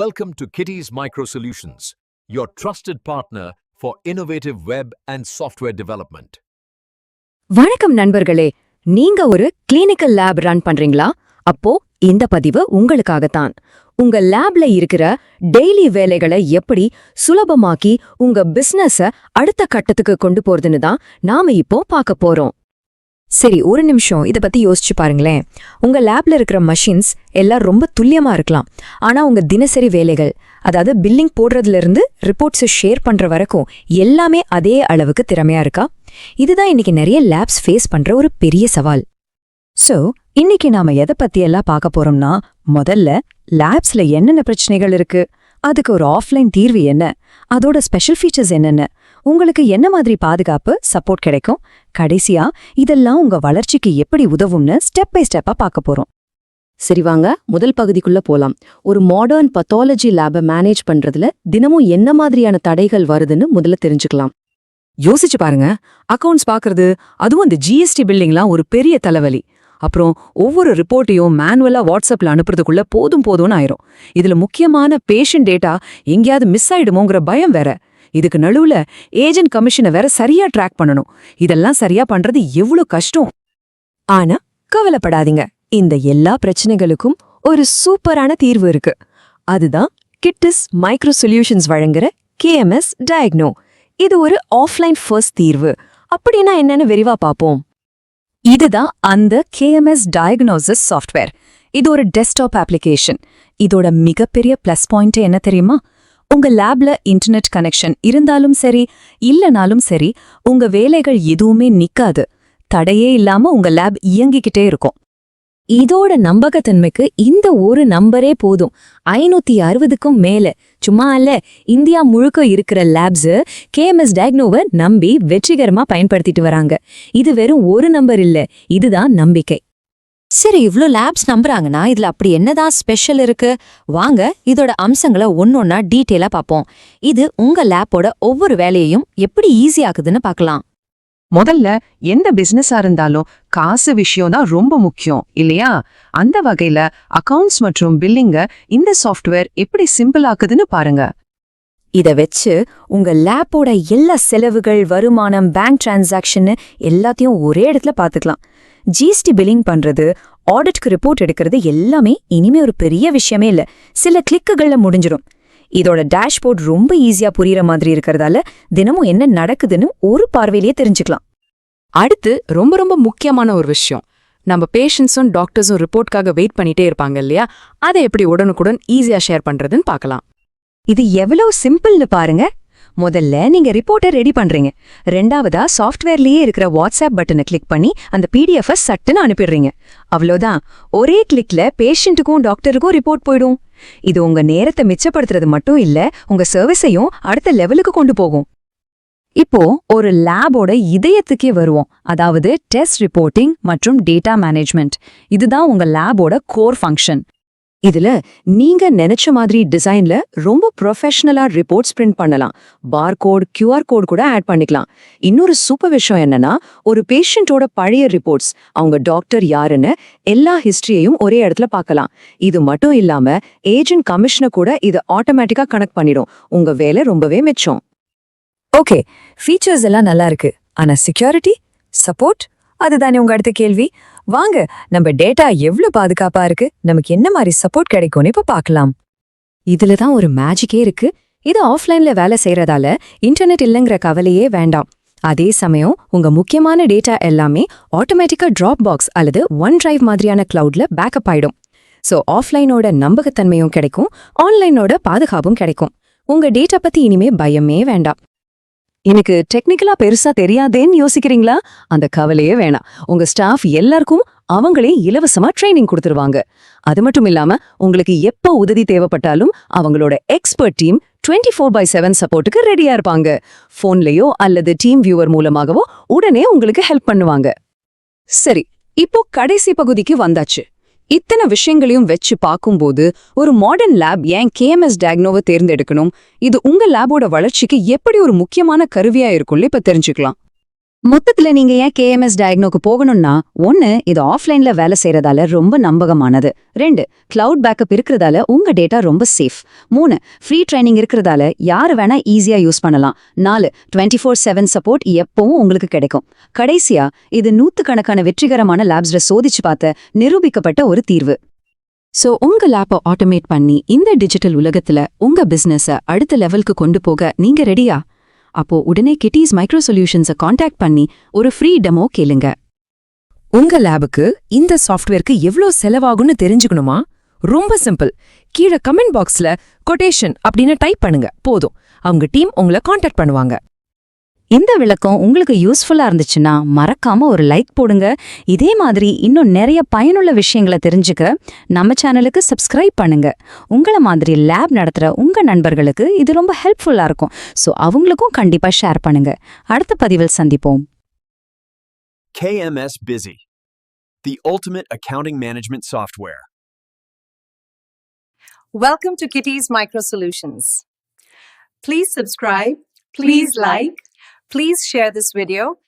Welcome to Kitty's Micro Solutions, your trusted partner for innovative web and software development. வணக்கம் நண்பர்களே நீங்க ஒரு clinical lab run பண்றீங்களா? அப்போ இந்த பதிவு உங்களுக்காகத்தான். உங்க லேப்ல இருக்கிற டெய்லி வேலைகளை எப்படி சுலபமாக்கி உங்க பிசினஸ அடுத்த கட்டத்துக்கு கொண்டு போறதுன்னு தான் நாம இப்போ பார்க்க போறோம். சரி ஒரு நிமிஷம். இதை பத்தி யோசிச்சு பாருங்களேன். உங்க லேப்ல இருக்கிற மஷின்ஸ் எல்லாம் ரொம்ப துல்லியமா இருக்கலாம். ஆனா உங்க தினசரி வேலைகள் அதாவது பில்லிங் போடுறதுல இருந்து ரிப்போர்ட்ஸை ஷேர் பண்ற வரைக்கும் எல்லாமே அதே அளவுக்கு திறமையா இருக்கா? இதுதான் இன்னைக்கு நிறைய லேப்ஸ் ஃபேஸ் பண்ற ஒரு பெரிய சவால். சோ இன்னைக்கு நாம எதை பத்தி எல்லாம் பார்க்க போறோம்னா முதல்ல லேப்ஸ்ல என்னென்ன பிரச்சனைகள் இருக்கு? அதுக்கு ஒரு ஆஃப்லைன் தீர்வு என்ன? அதோட ஸ்பெஷல் ஃபீச்சர்ஸ் என்னென்ன? உங்களுக்கு என்ன மாதிரி பாதுகாப்பு சப்போர்ட் கிடைக்கும்? கடைசியா இதெல்லாம் உங்க வளர்ச்சிக்கு எப்படி உதவும்னு ஸ்டெப் பை ஸ்டெப்பா பார்க்க போறோம். சரி வாங்க முதல் பகுதிக்குள்ள போலாம். ஒரு மாடர்ன் பத்தாலஜி லேபை மேனேஜ் பண்றதுல தினமும் என்ன மாதிரியான தடைகள் வருதுன்னு முதல்ல தெரிஞ்சுக்கலாம். யோசிச்சு பாருங்க அக்கவுண்ட்ஸ் பாக்குறது அதுவும் இந்த ஜிஎஸ்டி பில்டிங்லாம் ஒரு பெரிய தலைவலி. அப்புறம் ஒவ்வொரு ரிப்போர்ட்டையும் மேனுவலா வாட்ஸ்அப்ல அனுப்புறதுக்குள்ள போதும் போதும்னு ஆயிரும். இதுல முக்கியமான பேஷண்ட் டேட்டா எங்கேயாவது மிஸ் ஆயிடுமோங்கிற பயம் வேற. இதுக்கு நடுவுல ஏஜென்ட் கமிஷனை வேற சரியா ட்ராக் பண்ணணும். இதெல்லாம் சரியா பண்றது எவ்வளவு கஷ்டம். ஆனா கவலைப்படாதீங்க. இந்த எல்லா பிரச்சனைகளுக்கும் ஒரு சூப்பரான தீர்வு இருக்கு. அதுதான் கிட்டிஸ் மைக்ரோ சொல்யூஷன்ஸ் வழங்குற கேஎம்எஸ் டயக்னோ இது ஒரு ஆஃப்லைன் ஃபர்ஸ்ட் தீர்வு. அப்படின்னா என்னன்னு விரிவா பார்ப்போம். இதுதான் அந்த கேஎம்எஸ் டயக்னோசிஸ் சாஃப்ட்வேர் இது ஒரு டெஸ்க்டாப் அப்ளிகேஷன் இதோட மிகப்பெரிய ப்ளஸ் பாயிண்ட் என்ன தெரியுமா? உங்க லேப்ல இன்டர்நெட் கனெக்ஷன் இருந்தாலும் சரி இல்லனாலும் சரி உங்க வேலைகள் எதுவுமே நிக்காது. தடையே இல்லாம உங்க லேப் இயங்கிக்கிட்டே இருக்கும். இதோட நம்பகத்தன்மைக்கு இந்த ஒரு நம்பரே போதும். ஐநூத்தி அறுபதுக்கும் மேல. சும்மா அல்ல இந்தியா முழுக்க இருக்கிற லேப்ஸ் கேஎம்எஸ் டயக்னோவை நம்பி வெற்றிகரமா பயன்படுத்திட்டு வராங்க. இது வெறும் ஒரு நம்பர் இல்ல இதுதான் நம்பிக்கை. சரி இவ்ளோ லேப்ஸ் நம்புறாங்கன்னா இதுல அப்படி என்னதான் ஸ்பெஷல் இருக்கு? வாங்க இதோட அம்சங்களை ஒன்னொன்னா டீட்டெயிலா பார்ப்போம் இது உங்க லேப்போட ஒவ்வொரு வேலையையும் எப்படி ஈஸியாக்குதுன்னு பார்க்கலாம் முதல்ல எந்த பிசினஸா இருந்தாலும் காசு விஷயம் தான் ரொம்ப முக்கியம் இல்லையா? அந்த வகையில அக்கவுண்ட்ஸ் மற்றும் பில்லிங்க இந்த சாஃப்ட்வேர் எப்படி சிம்பிள் ஆக்குதுன்னு பாருங்க. இத வச்சு உங்க லேப்போட எல்லா செலவுகள் வருமானம் பேங்க் டிரான்சாக்ஷன் எல்லாத்தையும் ஒரே இடத்துல பார்த்துக்கலாம் ஜிஎஸ்டி பில்லிங் பண்றது ஆடிட்க்கு ரிப்போர்ட் எடுக்கிறது எல்லாமே இனிமே ஒரு பெரிய விஷயமே இல்ல. சில கிளிக்குகள்ல முடிஞ்சிடும் இதோட டேஷ்போர்ட் ரொம்ப ஈஸியா புரியற மாதிரி இருக்கறதால தினமும் என்ன நடக்குதுன்னு ஒரு பார்வையிலேயே தெரிஞ்சுக்கலாம். அடுத்து ரொம்ப ரொம்ப முக்கியமான ஒரு விஷயம். நம்ம பேஷண்ட்ஸும் டாக்டர்ஸும் ரிப்போர்ட்காக வெயிட் பண்ணிட்டே இருப்பாங்க இல்லையா? அதை எப்படி உடனுக்குடன் ஈஸியா ஷேர் பண்றதுன்னு பார்க்கலாம். இது எவ்வளவு சிம்பிள்னு பாருங்க. முதல்ல நீங்க ரிப்போர்ட்டை ரெடி பண்றீங்க. ரெண்டாவதா சாஃப்ட்வேர்லயே இருக்கிற வாட்ஸ்அப் பட்டனை கிளிக் பண்ணி அந்த பிடிஎஃப் சட்டுன்னு அனுப்பிடுறீங்க. அவ்வளோதான் ஒரே கிளிக்ல பேஷண்ட்டுக்கும் டாக்டருக்கும் ரிப்போர்ட் போயிடும். இது உங்க நேரத்தை மிச்சப்படுத்துறது மட்டும் இல்ல உங்க சர்வீஸையும் அடுத்த லெவலுக்கு கொண்டு போகும். இப்போ ஒரு லேபோட இதயத்துக்கே வருவோம். அதாவது டெஸ்ட் ரிப்போர்ட்டிங் மற்றும் டேட்டா மேனேஜ்மெண்ட் இதுதான் உங்க லேபோட கோர் ஃபங்க்ஷன் இதுல நீங்க நினைச்ச மாதிரி டிசைன்ல ரொம்ப ப்ரொஃபஷனலா ரிப்போர்ட்ஸ் பிரிண்ட் பண்ணலாம். பார் கோட் கியூஆர் கோட் கூட ஆட் பண்ணிக்கலாம். இன்னொரு சூப்பர் விஷயம் என்னன்னா ஒரு பேஷண்டோட பழைய ரிப்போர்ட்ஸ் அவங்க டாக்டர் யாருன்னு எல்லா ஹிஸ்டரியையும் ஒரே இடத்துல பார்க்கலாம். இது மட்டும் இல்லாம ஏஜென்ட் கமிஷனை கூட இது ஆட்டோமேட்டிக்கா கனெக்ட் பண்ணிடும். உங்க வேலை ரொம்பவே மிச்சம். ஓகே ஃபீச்சர்ஸ் எல்லாம் நல்லா இருக்கு. ஆனா செக்யூரிட்டி சப்போர்ட் அதுதானே உங்க அடுத்த கேள்வி? வாங்க நம்ம டேட்டா எவ்வளவு பாதுகாப்பா இருக்கு? நமக்கு என்ன மாதிரி சப்போர்ட் கிடைக்கும்னு இப்ப பாக்கலாம். இதுல தான் ஒரு மேஜிக்கே இருக்கு. இது ஆஃப்லைன்ல வேலை செய்யறதால இன்டர்நெட் இல்லைங்கிற கவலையே வேண்டாம். அதே சமயம் உங்க முக்கியமான டேட்டா எல்லாமே ஆட்டோமேட்டிக்கா டிராப் பாக்ஸ் அல்லது ஒன் டிரைவ் மாதிரியான கிளவுட்ல பேக்கப் ஆயிடும். சோ ஆஃப்லைனோட நம்பகத்தன்மையும் கிடைக்கும் ஆன்லைனோட பாதுகாப்பும் கிடைக்கும். உங்க டேட்டா பத்தி இனிமே பயமே வேண்டாம். எனக்கு டெக்னிக்கலா பெருசா தெரியாதேன்னு யோசிக்கிறீங்களா? அந்த கவலையே வேணாம். உங்க ஸ்டாஃப் எல்லாருக்கும் அவங்களே இலவசமா ட்ரைனிங் கொடுத்துருவாங்க. அது மட்டும் இல்லாம உங்களுக்கு எப்ப உதவி தேவைப்பட்டாலும் அவங்களோட expert team twenty four by seven சப்போர்ட்டுக்கு ரெடியா இருப்பாங்க. ஃபோன்லயோ அல்லது டீம் வியூவர் மூலமாகவோ உடனே உங்களுக்கு ஹெல்ப் பண்ணுவாங்க. சரி இப்போ கடைசி பகுதிக்கு வந்தாச்சு. இத்தனை விஷயங்களையும் வச்சு பார்க்கும்போது ஒரு மாடர்ன் லேப் ஏன் கேஎம்எஸ் டயக்னோவை தேர்ந்தெடுக்கணும்? இது உங்க லேபோட வளர்ச்சிக்கு எப்படி ஒரு முக்கியமான கருவியா இருக்கும்ல இப்ப தெரிஞ்சுக்கலாம். மொத்தத்துல நீங்க ஏன் கேஎம்எஸ் டயக்னோக்கு போகணும்னா ஒன்னு இது ஆஃப்லைன்ல வேலை செய்யறதால ரொம்ப நம்பகமானது. ரெண்டு கிளவுட் பேக்கப் இருக்கிறதால உங்க டேட்டா ரொம்ப சேஃப் மூணு ஃப்ரீ ட்ரைனிங் இருக்கிறதால யாரு வேணா ஈஸியா யூஸ் பண்ணலாம். நாலு டுவெண்ட்டி ஃபோர் செவன் சப்போர்ட் எப்பவும் உங்களுக்கு கிடைக்கும். கடைசியா இது நூத்துக்கணக்கான வெற்றிகரமான லேப்ஸ்ல சோதிச்சு பார்த்த நிரூபிக்கப்பட்ட ஒரு தீர்வு. சோ உங்க லேப்பை ஆட்டோமேட் பண்ணி இந்த டிஜிட்டல் உலகத்துல உங்க பிசினஸ அடுத்த லெவலுக்கு கொண்டு போக நீங்க ரெடியா அப்போ உடனே கிட்டீஸ் மைக்ரோ சொல்யூஷன்ஸை காண்டாக்ட் பண்ணி ஒரு ஃப்ரீ டெமோ கேளுங்க. உங்க லேபுக்கு இந்த சாஃப்ட்வேருக்கு எவ்ளோ செலவாகும்னு தெரிஞ்சுக்கணுமா? ரொம்ப சிம்பிள் கீழே கமெண்ட் பாக்ஸ்ல கொட்டேஷன் அப்படின்னு டைப் பண்ணுங்க. போதும். அவங்க டீம் உங்களை காண்டாக்ட் பண்ணுவாங்க. இந்த விளக்கம் உங்களுக்கு யூஸ்ஃபுல்லா இருந்துச்சுன்னா மறக்காம ஒரு லைக் போடுங்க. இதே மாதிரி இன்னும் நிறைய பயனுள்ள விஷயங்களை தெரிஞ்சுக்க நம்ம சேனலுக்கு சப்ஸ்கிரைப் பண்ணுங்க. உங்கள மாதிரி லேப் நடத்துற உங்க நண்பர்களுக்கு இது ரொம்ப ஹெல்ப்ஃபுல்லா இருக்கும். ஸோ அவங்களுக்கும் கண்டிப்பா ஷேர் பண்ணுங்க. அடுத்த பதிவில் சந்திப்போம். KMS Busy, the ultimate accounting management software. Welcome to Kitty's Micro Solutions. Please subscribe, please like, please share this video,